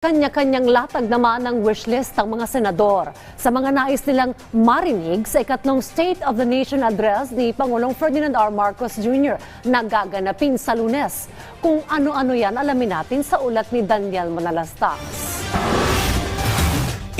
Kanya-kanyang latag naman ang wishlist ng mga senador sa mga nais nilang marinig sa ikatlong State of the Nation address ni Pangulong Ferdinand R. Marcos Jr. na gaganapin sa lunes. Kung ano-ano yan, alamin natin sa ulat ni Daniel Manalastas.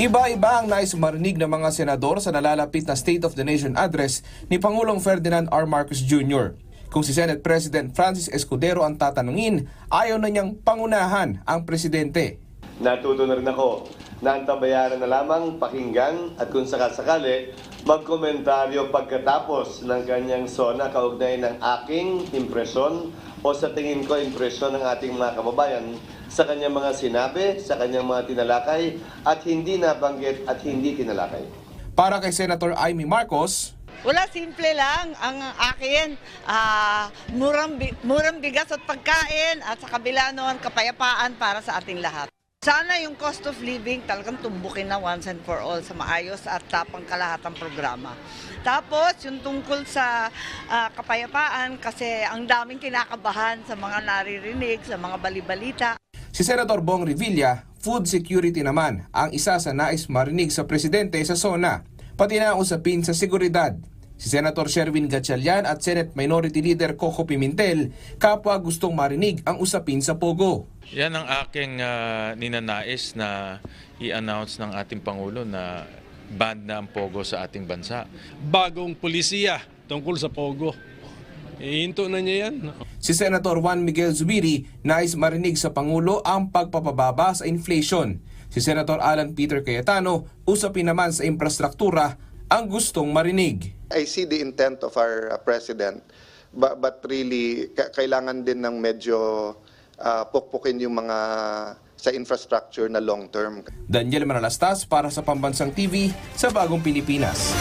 Iba-iba ang nais marinig ng mga senador sa nalalapit na State of the Nation address ni Pangulong Ferdinand R. Marcos Jr. Kung si Senate President Francis Escudero ang tatanungin, ayaw na niyang pangunahan ang presidente. Natuto na rin ako na ang tabayaran na lamang pakinggan at kung sakasakali, magkomentaryo pagkatapos ng kanyang sona kaugnay ng aking impresyon o sa tingin ko impresyon ng ating mga kababayan sa kanyang mga sinabi, sa kanyang mga tinalakay at hindi nabanggit at hindi tinalakay. Para kay Senator Amy Marcos, Wala, simple lang. Ang akin, ah, murang, murang bigas at pagkain at sa kabila noon, kapayapaan para sa ating lahat. Sana yung cost of living talagang tumbukin na once and for all sa maayos at uh, pangkalahatang programa. Tapos, yung tungkol sa ah, kapayapaan kasi ang daming kinakabahan sa mga naririnig, sa mga balibalita. si Senator Bong Revilla, food security naman ang isa sa nais marinig sa presidente sa SONA, pati na usapin sa seguridad. Si Senator Sherwin Gatchalian at Senate Minority Leader Coco Pimentel kapwa gustong marinig ang usapin sa Pogo. Yan ang aking ah, ninanais na i-announce ng ating Pangulo na ban na ang Pogo sa ating bansa. bagong polisiya tungkol sa Pogo. Ihinto na niya yan. Si Senator Juan Miguel Zubiri nais marinig sa Pangulo ang pagpapababa sa inflation. Si Senator Alan Peter Cayetano usapin naman sa infrastruktura ang gustong marinig. I see the intent of our uh, president, but, but really ka- kailangan din ng medyo uh, pukpukin yung mga sa infrastructure na long term. Daniel Manalastas para sa Pambansang TV sa Bagong Pilipinas.